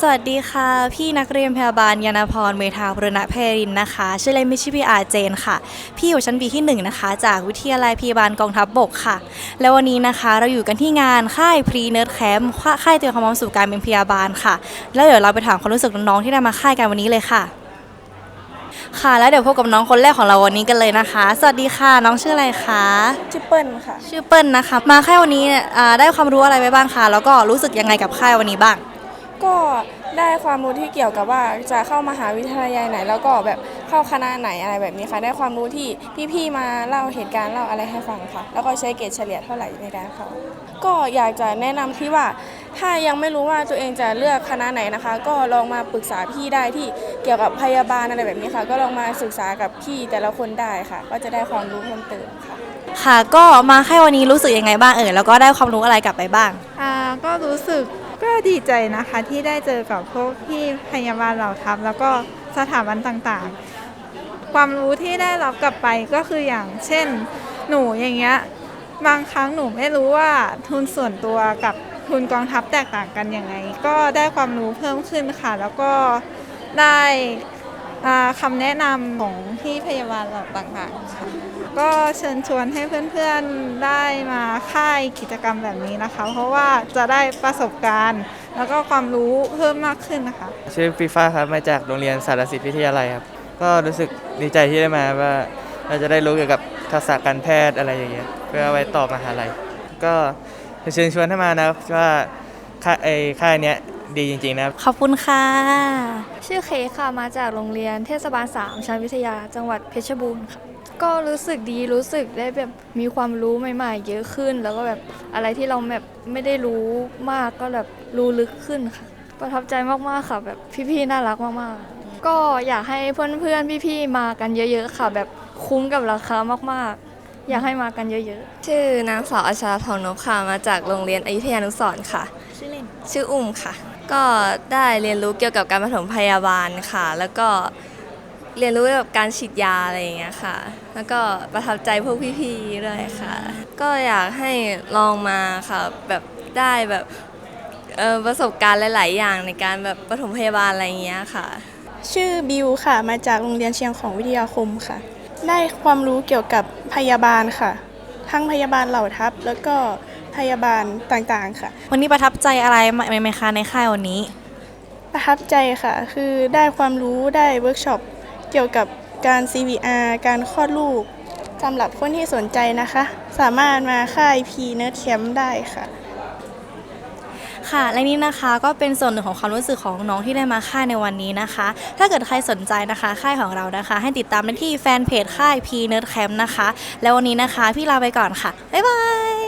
สวัสดีค่ะ พี่นักเรียนพยาบาลยานพรเมธาบุรณเพรินนะคะ ชื่อเล่นไม่ชื่อพี่อาเจนค่ะ พี่อยู่ชั้นปีที่หนึ่งนะคะ จากวิทยาลัยพยาบาลกองทัพบบกค่ะ แล้ววันนี้นะคะเราอยู่กันที่งานค่ายพรีเนิร์ดแคมป์ค่ายเตรียมความพร้อมสู่การเป็นพยาบาลค่ะ แล้วเดี๋ยวเราไปถามความรู้สึกน้องๆที่ได้มาค่ายกันวันนี้เลยค่ะ ค่ะ แล้วเดี๋ยวพบกับน้องคนแรกของเราวันนี้กันเลยนะคะ สวัสดีค่ะ น้องชื่ออะไรคะ ชื่อเปิ้ลค่ะ ชื่อเปิ้ลนะคะ มาค่ายวันนี้เนี่ยอ่าได้ความรู้อะไรไปบ้างคะ แล้วก็รู้สึกยังไงกับค่ายวันนี้บ้าง ก็ได้ความรู้ที่เกี่ยวกับว่าจะเข้ามหาวิทยาลัยไหน แล้วก็แบบเข้าคณะไหนอะไรแบบนี้ค่ะ ได้ความรู้ที่พี่ๆมาเล่าเหตุการณ์เล่าอะไรให้ฟังค่ะ แล้วก็ใช้เกรดเฉลี่ยเท่าไหร่ในการเข้าก็อยากจะแนะนำที่ว่าถ้ายังไม่รู้ว่าตัวเองจะเลือกคณะไหนนะคะ ก็ลองมาปรึกษาพี่ได้ที่เกี่ยวกับพยาบาลอะไรแบบนี้ค่ะ ก็ลองมาศึกษากับพี่แต่ละคนได้ค่ะ ก็จะได้ความรู้เพิ่มเติมค่ะค่ะ ก็มาค่ายวันนี้รู้สึกยังไงบ้างเอ่ยแล้วก็ได้ความรู้อะไรกลับไปบ้างอ่าก็รู้สึก ก็ดีใจนะคะที่ได้เจอกับพวกพี่พยาบาลเหล่าทัพ แล้วก็สถาบันต่างๆ ความรู้ที่ได้รับกลับไปก็คืออย่างเช่น หนูอย่างเงี้ยบางครั้งหนูไม่รู้ว่าทุนส่วนตัวกับทุนกองทัพแตกต่างกันยังไง ก็ได้ความรู้เพิ่มขึ้นค่ะ แล้วก็ได้คำแนะนำของพี่พยาบาลเหล่าต่างๆค่ะ ก็เชิญชวนให้เพื่อนๆได้มาค่ายกิจกรรมแบบนี้นะคะ เพราะว่าจะได้ประสบการณ์ แล้วก็ความรู้เพิ่มมากขึ้นนะคะ ชื่อฟีฟ้าครับมาจากโรงเรียนสารสิทธิวิทยาลัยครับ ก็รู้สึกดีใจที่ได้มาว่าเราจะได้รู้เกี่ยวกับทักษะการแพทย์อะไรอย่างเงี้ยเพื่อเอาไว้ต่อมหาลัยก็เชิญชวนให้มานะครับว่าค่ายไอ้ค่ายเนี้ยดีจริงๆนะครับ ขอบคุณค่ะ ชื่อเคค่ะ มาจากโรงเรียนเทศบาล 3ชั้นวิทยา จังหวัดเพชรบูรณ์ค่ะ ก็รู้สึกดี รู้สึกได้แบบมีความรู้ใหม่ๆ เยอะขึ้น แล้วก็แบบอะไรที่เราแบบไม่ได้รู้มากก็แบบรู้ลึกขึ้นค่ะ ประทับใจมากๆค่ะ แบบพี่ๆ น่ารักมากๆ ก็อยากให้เพื่อนๆ พี่ๆ มากันเยอะ ๆ ค่ะ แบบคุ้มกับราคามากๆ อยากให้มากันเยอะๆชื่อนางสาวอาชาทองนพค่ะ มาจากโรงเรียนอยุธยานุสรณ์ค่ะชื่อเล่น ชื่ออุ้มค่ะ ก็ได้เรียนรู้เกี่ยวกับการปฐมพยาบาลค่ะ แล้วก็เรียนรู้เกี่ยวกับการฉีดยาอะไรอย่างเงี้ยค่ะ แล้วก็ประทับใจพวกพี่ๆด้วยค่ะ ก็อยากให้ลองมาค่ะแบบได้แบบเอ่อประสบการณ์หลาย ๆ อย่างในการแบบปฐมพยาบาลอะไรอย่างเงี้ยค่ะ ชื่อบิวค่ะ มาจากโรงเรียนเชียงของวิทยาคมค่ะ ได้ความรู้เกี่ยวกับพยาบาลค่ะ ทั้งพยาบาลเหล่าทัพ แล้วก็พยาบาลต่างๆค่ะ วันนี้ประทับใจอะไรไหมคะในค่ายวันนี้ ประทับใจค่ะ คือได้ความรู้ได้เวิร์กช็อปเกี่ยวกับการ CVR การคลอดลูกสำหรับคนที่สนใจนะคะ สามารถมาค่าย P Nerd Camp ได้ค่ะ ค่ะ และนี่นะคะก็เป็นส่วนหนึ่งของความรู้สึกของน้องที่ได้มาค่ายในวันนี้นะคะ ถ้าเกิดใครสนใจนะคะค่ายของเรานะคะ ให้ติดตามได้ที่แฟนเพจค่าย P Nerd Camp นะคะ แล้ววันนี้นะคะ พี่ลาไปก่อนค่ะ บ๊ายบาย